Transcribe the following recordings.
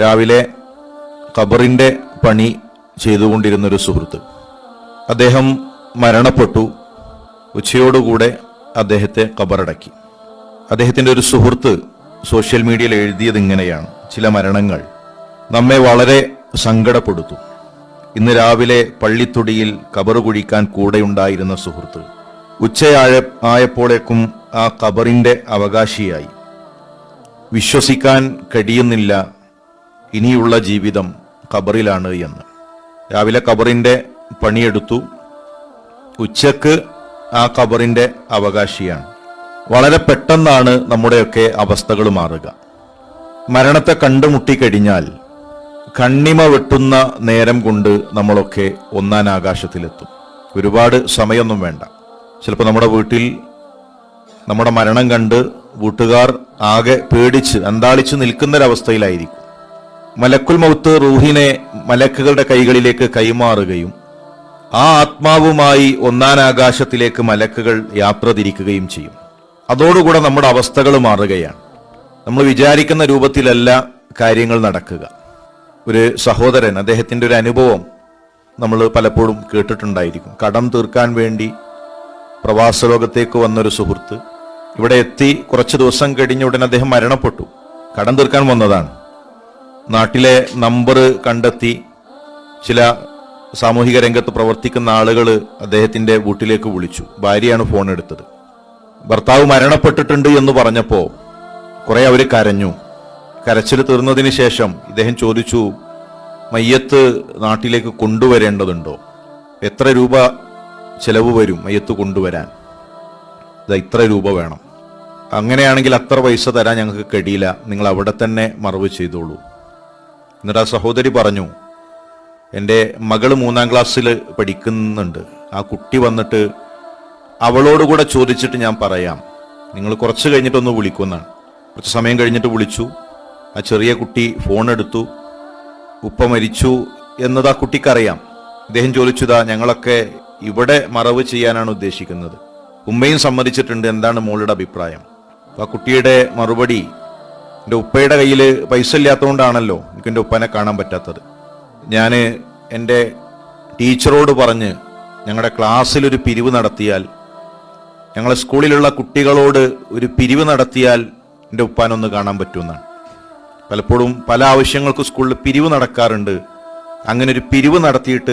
രാവിലെ ഖബറിന്റെ പണി ചെയ്തുകൊണ്ടിരുന്ന ഒരു സുഹൃത്ത്. അദ്ദേഹം മരണപ്പെട്ടു. ഉച്ചയോടുകൂടെ അദ്ദേഹത്തെ ഖബറടക്കി. അദ്ദേഹത്തിന്റെ ഒരു സുഹൃത്ത് സോഷ്യൽ മീഡിയയിൽ എഴുതിയത് ഇങ്ങനെയാണ്. ചില മരണങ്ങൾ നമ്മെ വളരെ സങ്കടപ്പെടുത്തും. ഇന്ന് രാവിലെ പള്ളിത്തൊടിയിൽ കബറ് കുഴിക്കാൻ കൂടെയുണ്ടായിരുന്ന സുഹൃത്ത് ഉച്ചയായ ആയപ്പോഴേക്കും ആ ഖബറിന്റെ അവകാശിയായി. വിശ്വസിക്കാൻ കഴിയുന്നില്ല ഇനിയുള്ള ജീവിതം ഖബറിലാണ് എന്ന്. രാവിലെ ഖബറിന്റെ പണിയെടുത്തു. ഉച്ചയ്ക്ക് ആ ഖബറിന്റെ അവകാശിയാണ്. വളരെ പെട്ടെന്നാണ് നമ്മുടെയൊക്കെ അവസ്ഥകൾ മാറുക. മരണത്തെ കണ്ടുമുട്ടിക്കഴിഞ്ഞാൽ കണ്ണിമ വെട്ടുന്ന നേരം കൊണ്ട് നമ്മളൊക്കെ ഒന്നാൻ ആകാശത്തിലെത്തും. ഒരുപാട് സമയമൊന്നും വേണ്ട. ചിലപ്പോൾ നമ്മുടെ വീട്ടിൽ നമ്മുടെ മരണം കണ്ട് വീട്ടുകാർ ആകെ പേടിച്ച് അന്താളിച്ച് നിൽക്കുന്നൊരവസ്ഥയിലായിരിക്കും. മലക്കുൽ മൗത്ത് റൂഹിനെ മലക്കുകളുടെ കൈകളിലേക്ക് കൈമാറുകയും ആ ആത്മാവുമായി ഒന്നാൻ ആകാശത്തിലേക്ക് മലക്കുകൾ യാത്ര തിരിക്കുകയും ചെയ്യും. അതോടുകൂടെ നമ്മുടെ അവസ്ഥകൾ മാറുകയാണ്. നമ്മൾ വിചാരിക്കുന്ന രൂപത്തിലല്ല കാര്യങ്ങൾ നടക്കുക. ഒരു സഹോദരൻ അദ്ദേഹത്തിന്റെ ഒരു അനുഭവം നമ്മൾ പലപ്പോഴും കേട്ടിട്ടുണ്ടായിരിക്കും. കടം തീർക്കാൻ വേണ്ടി പ്രവാസ ലോകത്തേക്ക് വന്നൊരു സുഹൃത്ത് ഇവിടെ എത്തി കുറച്ച് ദിവസം കഴിഞ്ഞ ഉടൻ അദ്ദേഹം മരണപ്പെട്ടു. കടം തീർക്കാൻ വന്നതാണ്. നാട്ടിലെ നമ്പർ കണ്ടെത്തി ചില സാമൂഹിക രംഗത്ത് പ്രവർത്തിക്കുന്ന ആളുകൾ അദ്ദേഹത്തിന്റെ വീട്ടിലേക്ക് വിളിച്ചു. ഭാര്യയാണ് ഫോൺ എടുത്തത്. ഭർത്താവ് മരണപ്പെട്ടിട്ടുണ്ട് എന്ന് പറഞ്ഞപ്പോൾ കുറെ അവർ കരഞ്ഞു. കരച്ചിൽ തീർന്നതിന് ശേഷം ഇദ്ദേഹം ചോദിച്ചു മയ്യത്ത് നാട്ടിലേക്ക് കൊണ്ടുവരേണ്ടതുണ്ടോ? എത്ര രൂപ ചെലവ് വരും മയ്യത്ത് കൊണ്ടുവരാൻ? ഇതാ ഇത്ര രൂപ വേണം. അങ്ങനെയാണെങ്കിൽ അത്ര പൈസ തരാൻ ഞങ്ങൾക്ക് കഴിയില്ല നിങ്ങൾ അവിടെ തന്നെ മറവ് ചെയ്തോളൂ. എന്നിട്ട് ആ സഹോദരി പറഞ്ഞു എന്റെ മകൾ മൂന്നാം ക്ലാസ്സിൽ പഠിക്കുന്നുണ്ട്. ആ കുട്ടി വന്നിട്ട് അവളോട് കൂടെ ചോദിച്ചിട്ട് ഞാൻ പറയാം. നിങ്ങൾ കുറച്ച് കഴിഞ്ഞിട്ടൊന്ന് വിളിക്കുമെന്നാണ് കുറച്ച് സമയം കഴിഞ്ഞിട്ട് വിളിച്ചു. ആ ചെറിയ കുട്ടി ഫോൺ എടുത്തു. ഉപ്പ മരിച്ചു എന്നത് ആ കുട്ടിക്കറിയാം. ഇദ്ദേഹം ചോദിച്ചതാ ഞങ്ങളൊക്കെ ഇവിടെ മറവ് ചെയ്യാനാണ് ഉദ്ദേശിക്കുന്നത്. ഉമ്മയും സമ്മതിച്ചിട്ടുണ്ട് എന്താണ് മോളുടെ അഭിപ്രായം. ആ കുട്ടിയുടെ മറുപടി എന്റെ ഉപ്പയുടെ കയ്യിൽ പൈസ ഇല്ലാത്തതുകൊണ്ടാണല്ലോ എനിക്ക് എന്റെ ഉപ്പനെ കാണാൻ പറ്റാത്തത്. ഞാൻ എന്റെ ടീച്ചറോട് പറഞ്ഞ് ഞങ്ങളുടെ ക്ലാസ്സിൽ ഒരു പിരിവ് നടത്തിയാൽ ഞങ്ങളെ സ്കൂളിലുള്ള കുട്ടികളോട് ഒരു പിരിവ് നടത്തിയാൽ എന്റെ ഉപ്പാനൊന്ന് കാണാൻ പറ്റുമെന്നാണ്. പലപ്പോഴും പല ആവശ്യങ്ങൾക്കും സ്കൂളിൽ പിരിവ് നടക്കാറുണ്ട്. അങ്ങനെ ഒരു പിരിവ് നടത്തിയിട്ട്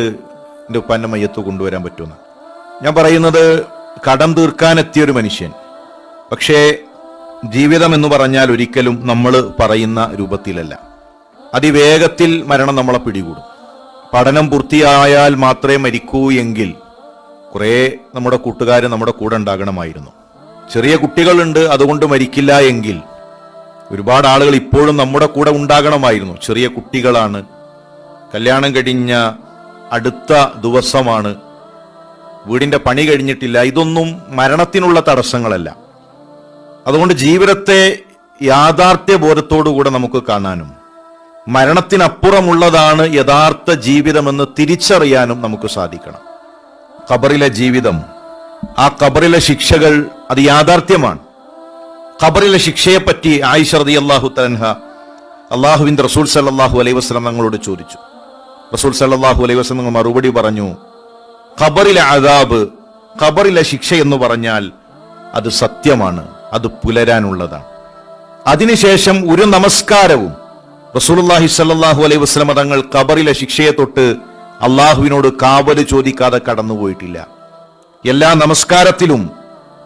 എന്റെ ഉപ്പാന്റെ മയ്യത്ത് കൊണ്ടുവരാൻ പറ്റുമെന്നാണ്. ഞാൻ പറയുന്നത് കടം ഒരു മനുഷ്യൻ. പക്ഷേ ജീവിതം എന്ന് പറഞ്ഞാൽ ഒരിക്കലും നമ്മൾ പറയുന്ന രൂപത്തിലല്ല. അതിവേഗത്തിൽ മരണം നമ്മളെ പിടികൂടും. പഠനം പൂർത്തിയായാൽ മാത്രമേ മരിക്കൂ എങ്കിൽ കുറേ നമ്മുടെ കൂട്ടുകാർ നമ്മുടെ കൂടെ ഉണ്ടാകണമായിരുന്നു. ചെറിയ കുട്ടികളുണ്ട് അതുകൊണ്ട് മരിക്കില്ല എങ്കിൽ ഒരുപാട് ആളുകൾ ഇപ്പോഴും നമ്മുടെ കൂടെ ഉണ്ടാകണമായിരുന്നു. ചെറിയ കുട്ടികളാണ്. കല്യാണം കഴിഞ്ഞ അടുത്ത ദിവസമാണ് വീടിന്റെ പണി കഴിഞ്ഞിട്ടില്ല. ഇതൊന്നും മരണത്തിനുള്ള തടസ്സങ്ങളല്ല. അതുകൊണ്ട് ജീവിതത്തെ യാഥാർത്ഥ്യ ബോധത്തോടുകൂടെ നമുക്ക് കാണാനും മരണത്തിനപ്പുറമുള്ളതാണ് യഥാർത്ഥ ജീവിതമെന്ന് തിരിച്ചറിയാനും നമുക്ക് സാധിക്കണം. ഖബറിലെ ജീവിതം ആ ഖബറിലെ ശിക്ഷകൾ അത് യാഥാർത്ഥ്യമാണ്. ഖബറിലെ ശിക്ഷയെപ്പറ്റി ആയിഷ റതി അള്ളാഹു തൻഹ അള്ളാഹുവിന്റെ റസൂൽ സല്ലാഹു അലൈഹി വസ്ലം തങ്ങളോട് ചോദിച്ചു. റസൂൽ സല്ലാഹു അലൈഹി വസ്ലം മറുപടി പറഞ്ഞു ഖബറിലെ അതാബ് ഖബറിലെ ശിക്ഷ എന്ന് പറഞ്ഞാൽ അത് സത്യമാണ്. അത് പുലരാനുള്ളതാണ്. അതിനുശേഷം ഒരു നമസ്കാരവും റസൂലുള്ളാഹി സ്വല്ലല്ലാഹു അലൈഹി വസ്ലമ തങ്ങൾ കബറിലെ ശിക്ഷയെ തൊട്ട് അള്ളാഹുവിനോട് കാവൽ ചോദിക്കാതെ കടന്നുപോയിട്ടില്ല. എല്ലാ നമസ്കാരത്തിലും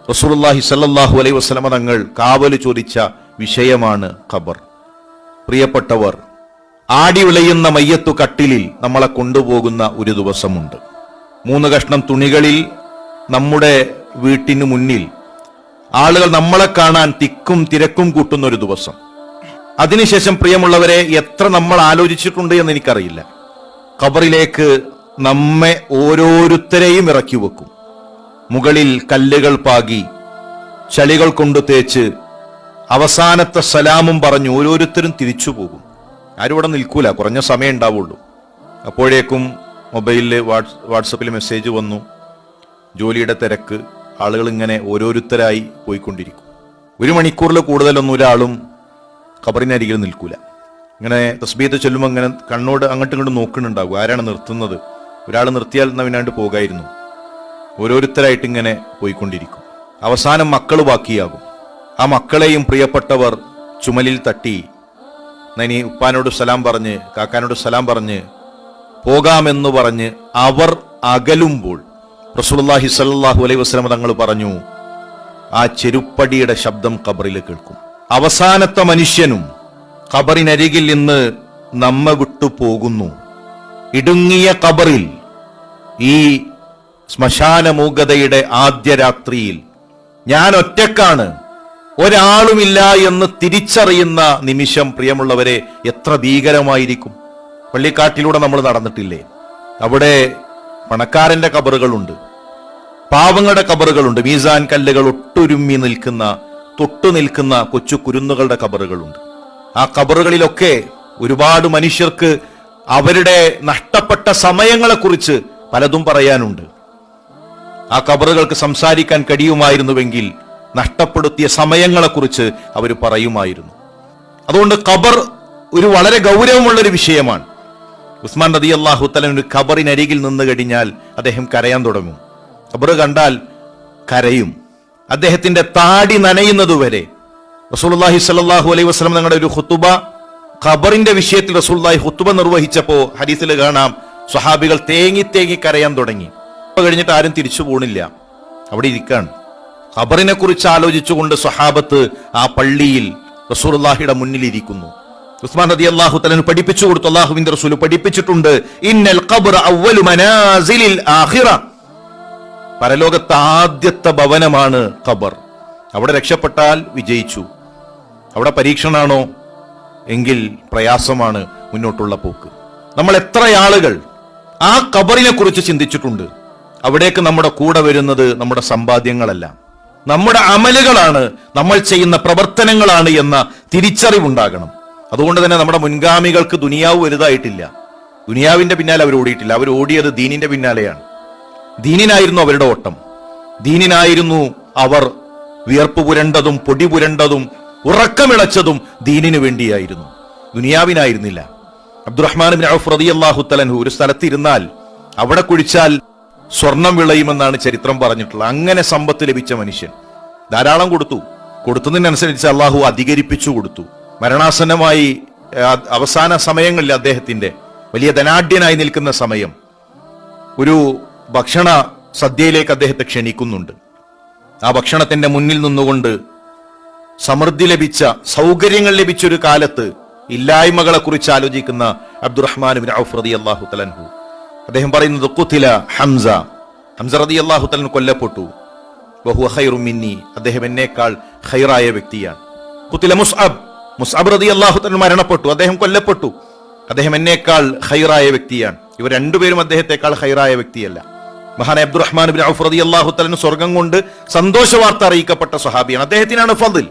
റസൂലുള്ളാഹി സ്വല്ലല്ലാഹു അലൈഹി വസ്ലമ തങ്ങൾ കാവൽ ചോദിച്ച വിഷയമാണ് ഖബർ. പ്രിയപ്പെട്ടവർ ആടി വിളയുന്ന മയ്യത്തു കട്ടിലിൽ നമ്മളെ കൊണ്ടുപോകുന്ന ഒരു ദിവസമുണ്ട്. മൂന്ന് കഷ്ണം തുണികളിൽ നമ്മുടെ വീട്ടിനു മുന്നിൽ ആളുകൾ നമ്മളെ കാണാൻ തിക്കും തിരക്കും കൂട്ടുന്ന ഒരു ദിവസം. അതിനുശേഷം പ്രിയമുള്ളവരെ എത്ര നമ്മൾ ആലോചിച്ചിട്ടുണ്ട് എന്ന് എനിക്കറിയില്ല. ഖബറിലേക്ക് നമ്മെ ഓരോരുത്തരെയും ഇറക്കി വെക്കും. മുകളിൽ കല്ലുകൾ പാകി ചളികൾ കൊണ്ട് തേച്ച് അവസാനത്തെ സലാമും പറഞ്ഞു ഓരോരുത്തരും തിരിച്ചു പോകും. ആരും ഇവിടെ നിൽക്കൂല കുറഞ്ഞ സമയം ഉണ്ടാവുള്ളൂ. അപ്പോഴേക്കും മൊബൈലിൽ വാട്സ് വാട്സപ്പിൽ മെസ്സേജ് വന്നു. ജോലിയുടെ തിരക്ക്. ആളുകൾ ഇങ്ങനെ ഓരോരുത്തരായി പോയിക്കൊണ്ടിരിക്കും. ഒരു മണിക്കൂറിൽ കൂടുതലൊന്നും ഒരാളും ഖബറിനരികിൽ നിൽക്കൂല. ഇങ്ങനെ തസ്ബീത്ത് ചൊല്ലുമ്പോൾ അങ്ങനെ കണ്ണോട് അങ്ങോട്ടും ഇങ്ങോട്ടും നോക്കുന്നുണ്ടാകും. ആരാണ് നിർത്തുന്നത്? ഒരാൾ നിർത്തിയാൽ നവിനാണ്ട് പോകായിരുന്നു. ഓരോരുത്തരായിട്ട് ഇങ്ങനെ പോയിക്കൊണ്ടിരിക്കും. അവസാനം മക്കൾ ബാക്കിയാകും. ആ മക്കളെയും പ്രിയപ്പെട്ടവർ ചുമലിൽ തട്ടി നനി ഉപ്പാനോട് സലാം പറഞ്ഞ് കാക്കാനോട് സലാം പറഞ്ഞ് പോകാമെന്ന് പറഞ്ഞ് അവർ അകലുമ്പോൾ റസൂലുള്ളാഹി സ്വല്ലല്ലാഹു അലൈഹി വസല്ലം തങ്ങൾ പറഞ്ഞു ആ ചെരുപ്പടിയുടെ ശബ്ദം ഖബറിൽ കേൾക്കും. അവസാനത്തെ മനുഷ്യനും ഖബറിനരികിൽ നിന്ന് നമ്മ വിട്ടു പോകുന്നു. ഇടുങ്ങിയ ഖബറിൽ ഈ ശ്മശാന മൂകതയുടെ ആദ്യ രാത്രിയിൽ ഞാൻ ഒറ്റക്കാണ് ഒരാളുമില്ല എന്ന് തിരിച്ചറിയുന്ന നിമിഷം പ്രിയമുള്ളവരെ എത്ര ഭീകരമായിരിക്കും. പള്ളിക്കാട്ടിലൂടെ നമ്മൾ നടന്നിട്ടില്ലേ? അവിടെ പണക്കാരന്റെ കബറുകളുണ്ട്. പാവങ്ങളുടെ കബറുകളുണ്ട്. മീസാൻ കല്ലുകൾ ഒട്ടുരുമ്മി നിൽക്കുന്ന തൊട്ടു നിൽക്കുന്ന കൊച്ചു കുരുന്നുകളുടെ കബറുകളുണ്ട്. ആ കബറുകളിലൊക്കെ ഒരുപാട് മനുഷ്യർക്ക് അവരുടെ നഷ്ടപ്പെട്ട സമയങ്ങളെക്കുറിച്ച് പലതും പറയാനുണ്ട്. ആ കബറുകൾക്ക് സംസാരിക്കാൻ കഴിയുമായിരുന്നുവെങ്കിൽ നഷ്ടപ്പെടുത്തിയ സമയങ്ങളെക്കുറിച്ച് അവർ പറയുമായിരുന്നു. അതുകൊണ്ട് കബർ ഒരു വളരെ ഗൗരവമുള്ള ഒരു വിഷയമാണ്. ഉസ്മാൻ നദി അള്ളാഹു തലൻ ഒരു ഖബറിനരികിൽ നിന്ന് കഴിഞ്ഞാൽ അദ്ദേഹം കരയാൻ തുടങ്ങും. ഖബർ കണ്ടാൽ കരയും. അദ്ദേഹത്തിന്റെ താടി നനയുന്നതുവരെ റസൂലുള്ളാഹി സ്വല്ലല്ലാഹു അലൈഹി വസ്ലം ഞങ്ങളുടെ ഒരു ഹുത്തുബ ഖബറിന്റെ വിഷയത്തിൽ റസൂലുള്ളാഹി ഹുത്തുബ നിർവഹിച്ചപ്പോ ഹരീസിൽ കാണാം സ്വഹാബികൾ തേങ്ങി തേങ്ങി കരയാൻ തുടങ്ങി. കഴിഞ്ഞിട്ട് ആരും തിരിച്ചു പോണില്ല. അവിടെ ഇരിക്കാണ്. ഖബറിനെ കുറിച്ച് ആലോചിച്ചുകൊണ്ട് സ്വഹാബത്ത് ആ പള്ളിയിൽ റസൂലുള്ളാഹിയുടെ മുന്നിൽ ഇരിക്കുന്നു. ഉസ്മാൻ റതി അള്ളാഹു തലന് പഠിപ്പിച്ചു കൊടുത്തു അള്ളാഹുവിന്റെ റസൂൽ പഠിപ്പിച്ചിട്ടുണ്ട്. ഇന്നൽ അവ്വലു മനാസിലിൽ ആഖിറ. പരലോകത്തെ ആദ്യത്തെ ഭവനമാണ് ഖബർ. അവിടെ രക്ഷപ്പെട്ടാൽ വിജയിച്ചു. അവിടെ പരീക്ഷണാണോ? എങ്കിൽ പ്രയാസമാണ് മുന്നോട്ടുള്ള പോക്ക്. നമ്മൾ എത്ര ആളുകൾ ആ കബറിനെ കുറിച്ച് ചിന്തിച്ചിട്ടുണ്ട്. അവിടേക്ക് നമ്മുടെ കൂടെ വരുന്നത് നമ്മുടെ സമ്പാദ്യങ്ങളല്ല. നമ്മുടെ അമലുകളാണ് നമ്മൾ ചെയ്യുന്ന പ്രവർത്തനങ്ങളാണ് എന്ന തിരിച്ചറിവുണ്ടാകണം. അതുകൊണ്ട് തന്നെ നമ്മുടെ മുൻഗാമികൾക്ക് ദുനിയാവ് വലുതായിട്ടില്ല. ദുനിയാവിന്റെ പിന്നാലെ അവർ ഓടിയിട്ടില്ല. അവർ ഓടിയത് ദീനിന്റെ പിന്നാലെയാണ്. ദീനിനായിരുന്നു അവരുടെ ഓട്ടം. ദീനിനായിരുന്നു അവർ വിയർപ്പ് പുരണ്ടതും പൊടി പുരണ്ടതും ഉറക്കമിളച്ചതും ദീനിനു വേണ്ടിയായിരുന്നു. ദുനിയാവിനായിരുന്നില്ല. അബ്ദുറഹ്മാൻ ബിൻ ഔഫ് റളിയല്ലാഹു തലൻഹു ഒരു സ്ഥലത്ത് ഇരുന്നാൽ അവിടെ കുഴിച്ചാൽ സ്വർണം വിളയുമെന്നാണ് ചരിത്രം പറഞ്ഞിട്ടുള്ളത്. അങ്ങനെ സമ്പത്ത് ലഭിച്ച മനുഷ്യൻ ധാരാളം കൊടുത്തു. കൊടുത്തതിനനുസരിച്ച് അള്ളാഹു അധികരിപ്പിച്ചു കൊടുത്തു. മരണാസന്നമായി അവസാന സമയങ്ങളിൽ അദ്ദേഹത്തിന്റെ വലിയ ധനാഢ്യനായി നിൽക്കുന്ന സമയം ഒരു ഭക്ഷണ സദ്യയിലേക്ക് അദ്ദേഹത്തെ ക്ഷണിക്കുന്നുണ്ട്. ആ ഭക്ഷണത്തിന്റെ മുന്നിൽ നിന്നുകൊണ്ട് സമൃദ്ധി ലഭിച്ച സൗകര്യങ്ങൾ ലഭിച്ചൊരു കാലത്ത് ഇല്ലായ്മകളെ കുറിച്ച് ആലോചിക്കുന്ന അബ്ദുറഹ്മാൻ ബിൻ ഔഫ് റതി അള്ളാഹു തലൻഹു അദ്ദേഹം പറയുന്നത് കുത്തില ഹംസ. ഹംസ റതി അള്ളാഹു തലൻ കൊല്ലപ്പെട്ടു. ബഹു ഖൈറു മിന്നി. അദ്ദേഹം എന്നേക്കാൾ ഹൈറായ വ്യക്തിയാണ്. കുത്തില മുസ്അബ്. മുസ്അബ് റതി അള്ളാഹു തന്നെ മരണപ്പെട്ടു അദ്ദേഹം കൊല്ലപ്പെട്ടു. അദ്ദേഹം എന്നേക്കാൾ ഹൈറായ വ്യക്തിയാണ്. ഇവർ രണ്ടുപേരും അദ്ദേഹത്തെക്കാൾ ഹൈറായ വ്യക്തിയല്ല. മഹാൻ അബ്ദുറഹ്മാൻ ബിൻ ഔഫ് റതി അള്ളാഹു തലന് സ്വർഗം കൊണ്ട് സന്തോഷ വാർത്ത അറിയിക്കപ്പെട്ട സ്വഹാബിയാണ്. അദ്ദേഹത്തിനാണ് ഫതിൽ.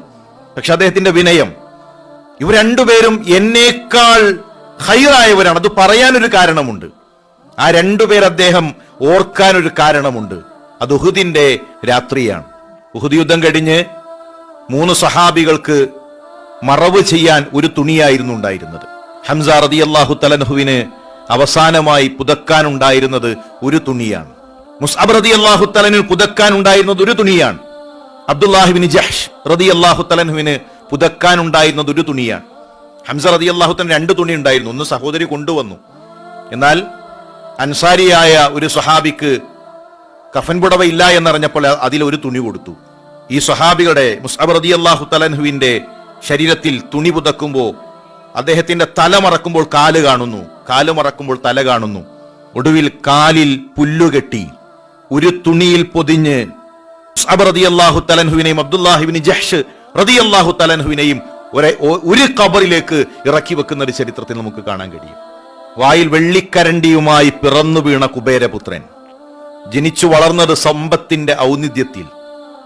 പക്ഷെ അദ്ദേഹത്തിന്റെ വിനയം ഇവർ രണ്ടുപേരും എന്നേക്കാൾ ഹൈറായവരാണ് അത് പറയാനൊരു കാരണമുണ്ട്. ആ രണ്ടുപേർ അദ്ദേഹം ഓർക്കാൻ ഒരു കാരണമുണ്ട്. അത് ഉഹുദിന്റെ രാത്രിയാണ്. ഉഹുദ് യുദ്ധം കഴിഞ്ഞ് മൂന്ന് സഹാബികൾക്ക് മറവ് ചെയ്യാൻ ഒരു തുണിയായിരുന്നു ഉണ്ടായിരുന്നത്. ഹംസ റതി അള്ളാഹു തലൻഹുവിന് അവസാനമായി പുതക്കാനുണ്ടായിരുന്നത് ഒരു തുണിയാണ്. മുസ്അബ് റതി അള്ളാഹു തലനിൽ പുതക്കാനുണ്ടായിരുന്നത് ഒരു തുണിയാണ്. അബ്ദുല്ലാഹിബിന് ജഹ്ഷ് റതി അള്ളാഹു തലൻഹുവിന് പുതക്കാനുണ്ടായിരുന്നത് ഒരു തുണിയാണ്. ഹംസ റതി അള്ളാഹു തലൻ രണ്ട് തുണി ഉണ്ടായിരുന്നു. ഒന്ന് സഹോദരി കൊണ്ടുവന്നു. എന്നാൽ അൻസാരിയായ ഒരു സ്വഹാബിക്ക് കഫൻ പുടവ ഇല്ല എന്നറിഞ്ഞപ്പോൾ അതിൽ ഒരു തുണി കൊടുത്തു. ഈ സ്വഹാബികളുടെ മുസ്അബ് റതി അള്ളാഹു തലൻഹുവിന്റെ ശരീരത്തിൽ തുണി പുതക്കുമ്പോൾ അദ്ദേഹത്തിന്റെ തല മറക്കുമ്പോൾ കാൽ കാണുന്നു. കാൽ മറക്കുമ്പോൾ തല കാണുന്നു. ഒടുവിൽ കാലിൽ പുല്ലുകെട്ടി ഒരു തുണിയിൽ പൊതിഞ്ഞ് മുസ്അബ് റളിയല്ലാഹു തലൻഹുവിനെയും അബ്ദുല്ലാഹിബിൻ ജഹ്ഷ് റതിയല്ലാഹു തലൻഹുവിനെയും ഒരേ ഒരു കബറിലേക്ക് ഇറക്കി വെക്കുന്ന ഒരു ചരിത്രത്തിൽ നമുക്ക് കാണാൻ കഴിയും. വായിൽ വെള്ളിക്കരണ്ടിയുമായി പിറന്നു വീണ കുബേരപുത്രൻ ജനിച്ചു വളർന്നത് സമ്പത്തിന്റെ ഔന്നിധ്യത്തിൽ.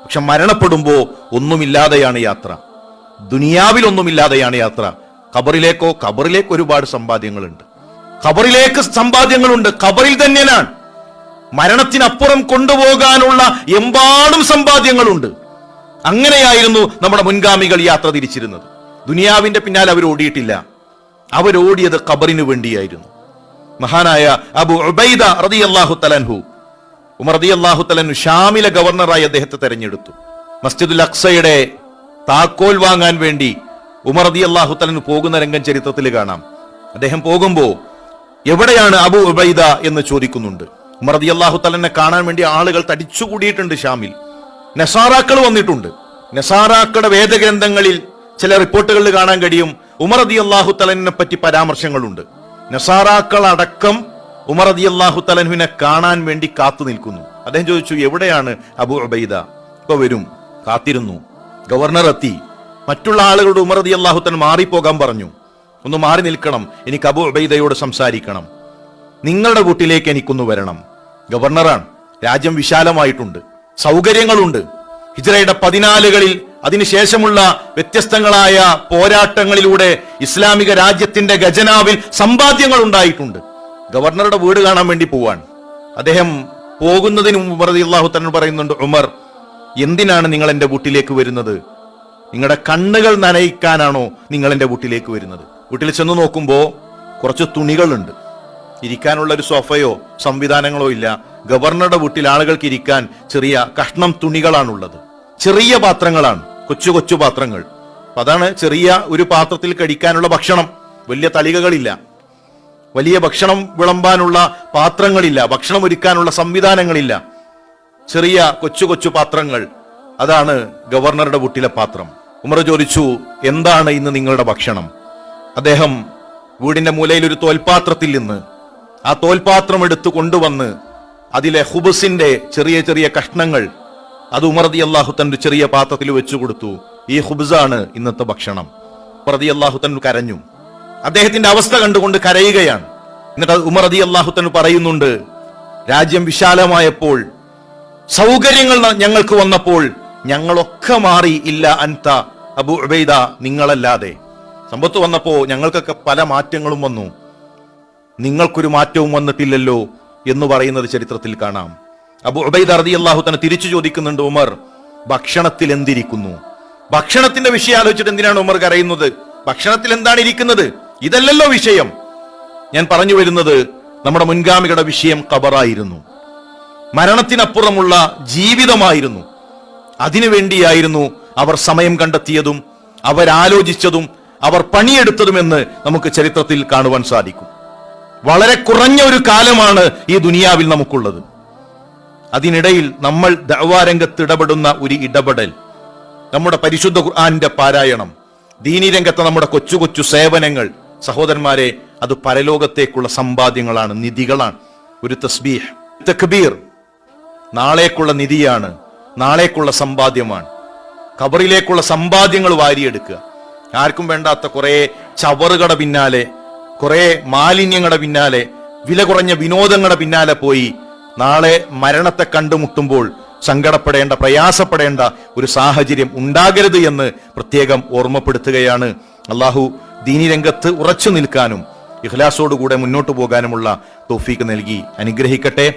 പക്ഷെ മരണപ്പെടുമ്പോ ഒന്നുമില്ലാതെയാണ് യാത്ര. ദുനിയാവിൽ ഒന്നുമില്ലാതെയാണ് യാത്ര. ഖബറിലേക്കോ ഖബറിലേക്ക് ഒരുപാട് സമ്പാദ്യങ്ങളുണ്ട്. ഖബറിലേക്ക് സമ്പാദ്യങ്ങളുണ്ട്. ഖബറിൽ തന്നെയാണ്. മരണത്തിനപ്പുറം കൊണ്ടുപോകാനുള്ള എമ്പാടും സമ്പാദ്യങ്ങളുണ്ട്. അങ്ങനെയായിരുന്നു നമ്മുടെ മുൻഗാമികൾ യാത്ര തിരിച്ചിരുന്നത്. ദുനിയാവിന്റെ പിന്നാലെ അവർ ഓടിയിട്ടില്ല. അവരോടിയത് ഖബറിന് വേണ്ടിയായിരുന്നു. മഹാനായ അബു ഉബൈദ അള്ളാഹു തലൻഹു ഉമർ റതി അള്ളാഹു തലൻഹു ഷാമിലെ ഗവർണറായി അദ്ദേഹത്തെ തെരഞ്ഞെടുത്തു. മസ്ജിദുൽ അക്സയുടെ താക്കോൽ വാങ്ങാൻ വേണ്ടി ഉമർ റളിയല്ലാഹു അള്ളാഹുത്തലന് പോകുന്ന രംഗം ചരിത്രത്തിൽ കാണാം. അദ്ദേഹം പോകുമ്പോ എവിടെയാണ് അബു ഉബൈദ എന്ന് ചോദിക്കുന്നുണ്ട്. ഉമർ റളിയല്ലാഹു അള്ളാഹുത്തലനെ കാണാൻ വേണ്ടി ആളുകൾ തടിച്ചുകൂടിയിട്ടുണ്ട് ഷാമിൽ. നസാറാക്കൾ വന്നിട്ടുണ്ട്. നസാറാക്കളുടെ വേദഗ്രന്ഥങ്ങളിൽ ചില റിപ്പോർട്ടുകളിൽ കാണാൻ കഴിയും ഉമർ അതി അള്ളാഹുത്തലനെ പറ്റി പരാമർശങ്ങളുണ്ട്. നസാറാക്കൾ അടക്കം ഉമർ അതി അള്ളാഹുത്തലനുവിനെ കാണാൻ വേണ്ടി കാത്തു നിൽക്കുന്നു. അദ്ദേഹം ചോദിച്ചു എവിടെയാണ് അബു ഉബൈദ? ഇപ്പൊ വരും. കാത്തിരുന്നു. ഗവർണർ എത്തി. മറ്റുള്ള ആളുകളുടെ ഉമർ അതി അള്ളാഹു തലൻ മാറിപ്പോകാൻ പറഞ്ഞു. ഒന്ന് മാറി നിൽക്കണം. എനിക്ക് അബു ഉബൈദയോട് സംസാരിക്കണം. നിങ്ങളുടെ വീട്ടിലേക്ക് എനിക്കൊന്ന് വരണം. ഗവർണറാണ്. രാജ്യം വിശാലമായിട്ടുണ്ട്. സൗകര്യങ്ങളുണ്ട്. ഹിജ്റയുടെ പതിനാലുകളിൽ അതിനുശേഷമുള്ള വ്യത്യസ്തങ്ങളായ പോരാട്ടങ്ങളിലൂടെ ഇസ്ലാമിക രാജ്യത്തിന്റെ ഖജനാവിൽ സമ്പാദ്യങ്ങൾ ഉണ്ടായിട്ടുണ്ട്. ഗവർണറുടെ വീട് കാണാൻ വേണ്ടി പോവാൻ അദ്ദേഹം പോകുന്നതിന് മുമ്പ് അള്ളാഹു തന്നെ പറയുന്നുണ്ട് ഉമർ എന്തിനാണ് നിങ്ങൾ എന്റെ വീട്ടിലേക്ക് വരുന്നത്? നിങ്ങളുടെ കണ്ണുകൾ നനയിക്കാനാണോ നിങ്ങൾ എന്റെ വീട്ടിലേക്ക് വരുന്നത്? വീട്ടിൽ ചെന്ന് നോക്കുമ്പോൾ കുറച്ച് തുണികളുണ്ട്. ഇരിക്കാനുള്ള ഒരു സോഫയോ സംവിധാനങ്ങളോ ഇല്ല. ഗവർണറുടെ വീട്ടിൽ ആളുകൾക്ക് ഇരിക്കാൻ ചെറിയ കഷ്ണം തുണികളാണുള്ളത്. ചെറിയ പാത്രങ്ങളാണ്. കൊച്ചു കൊച്ചു പാത്രങ്ങൾ. അതാണ് ചെറിയ ഒരു പാത്രത്തിൽ കഴിക്കാനുള്ള ഭക്ഷണം. വലിയ തളികകളില്ല. വലിയ ഭക്ഷണം വിളമ്പാനുള്ള പാത്രങ്ങളില്ല. ഭക്ഷണം ഒരുക്കാനുള്ള സംവിധാനങ്ങളില്ല. ചെറിയ കൊച്ചു കൊച്ചു പാത്രങ്ങൾ. അതാണ് ഗവർണറുടെ വീട്ടിലെ പാത്രം. ഉമർ ചോദിച്ചു എന്താണ് ഇന്ന് നിങ്ങളുടെ ഭക്ഷണം? അദ്ദേഹം വീടിന്റെ മൂലയിൽ ഒരു തോൽപാത്രത്തിൽ നിന്ന്. ആ തോൽപാത്രം എടുത്തു കൊണ്ടുവന്ന് അതിലെ ഹുബസിന്റെ ചെറിയ ചെറിയ കഷ്ണങ്ങൾ അത് ഉമർദി അള്ളാഹു തന്റെ ചെറിയ പാത്രത്തിൽ വെച്ചു കൊടുത്തു. ഈ ഹുബ്സാണ് ഇന്നത്തെ ഭക്ഷണം. ഉമർദി അള്ളാഹു തൻ കരഞ്ഞു. അദ്ദേഹത്തിന്റെ അവസ്ഥ കണ്ടുകൊണ്ട് കരയുകയാണ്. എന്നിട്ട് ഉമർ അതി അള്ളാഹു തൻ പറയുന്നുണ്ട് രാജ്യം വിശാലമായപ്പോൾ സൗകര്യങ്ങൾ ഞങ്ങൾക്ക് വന്നപ്പോൾ ഞങ്ങളൊക്കെ മാറി ഇല്ല അൻത അബു ഉബൈദ നിങ്ങളല്ലാതെ. സമ്പത്ത് വന്നപ്പോ ഞങ്ങൾക്കൊക്കെ പല മാറ്റങ്ങളും വന്നു. നിങ്ങൾക്കൊരു മാറ്റവും വന്നിട്ടില്ലല്ലോ എന്ന് പറയുന്നത് ചരിത്രത്തിൽ കാണാം. അബു ഉബൈദ റതി അള്ളാഹു തന്നെ തിരിച്ചു ചോദിക്കുന്നുണ്ട് ഉമർ ഭക്ഷണത്തിൽ എന്തിരിക്കുന്നു? ഭക്ഷണത്തിന്റെ വിഷയം ആലോചിച്ചിട്ട് എന്തിനാണ് ഉമർ കരയുന്നത്? ഭക്ഷണത്തിൽ എന്താണ് ഇരിക്കുന്നത്? ഇതല്ലല്ലോ വിഷയം. ഞാൻ പറഞ്ഞു വരുന്നത് നമ്മുടെ മുൻഗാമികളുടെ വിഷയം ഖബറായിരുന്നു. മരണത്തിനപ്പുറമുള്ള ജീവിതമായിരുന്നു. അതിനുവേണ്ടിയായിരുന്നു അവർ സമയം കണ്ടെത്തിയതും അവരാലോചിച്ചതും അവർ പണിയെടുത്തതുമെന്ന് നമുക്ക് ചരിത്രത്തിൽ കാണുവാൻ സാധിക്കും. വളരെ കുറഞ്ഞ ഒരു കാലമാണ് ഈ ദുനിയാവിൽ നമുക്കുള്ളത്. അതിനിടയിൽ നമ്മൾ ദവാരംഗത്ത് ഇടപെടുന്ന ഒരു ഇടപെടൽ നമ്മുടെ പരിശുദ്ധ ഖുർആന്റെ പാരായണം ദീനി രംഗത്തെ നമ്മുടെ കൊച്ചു കൊച്ചു സേവനങ്ങൾ. സഹോദരന്മാരെ അത് പരലോകത്തേക്കുള്ള സമ്പാദ്യങ്ങളാണ് നിധികളാണ്. ഒരു തസ്ബീഹ് തക്ബീർ നാളേക്കുള്ള നിധിയാണ് നാളേക്കുള്ള സമ്പാദ്യമാണ്. കബറിലേക്കുള്ള സമ്പാദ്യങ്ങൾ വാരിയെടുക്കുക. ആർക്കും വേണ്ടാത്ത കുറേ ചവറുകളുടെ പിന്നാലെ കുറേ മാലിന്യങ്ങളുടെ പിന്നാലെ വില കുറഞ്ഞ വിനോദങ്ങളുടെ പിന്നാലെ പോയി നാളെ മരണത്തെ കണ്ടുമുട്ടുമ്പോൾ സങ്കടപ്പെടേണ്ട പ്രയാസപ്പെടേണ്ട ഒരു സാഹചര്യം ഉണ്ടാകരുത് എന്ന് പ്രത്യേകം ഓർമ്മപ്പെടുത്തുകയാണ്. അള്ളാഹു ദീനി രംഗത്ത് ഉറച്ചു നിൽക്കാനും ഇഖ്ലാസോടുകൂടെ മുന്നോട്ട് പോകാനുമുള്ള തോഫീക്ക് നൽകി. അനുഗ്രഹിക്കട്ടെ.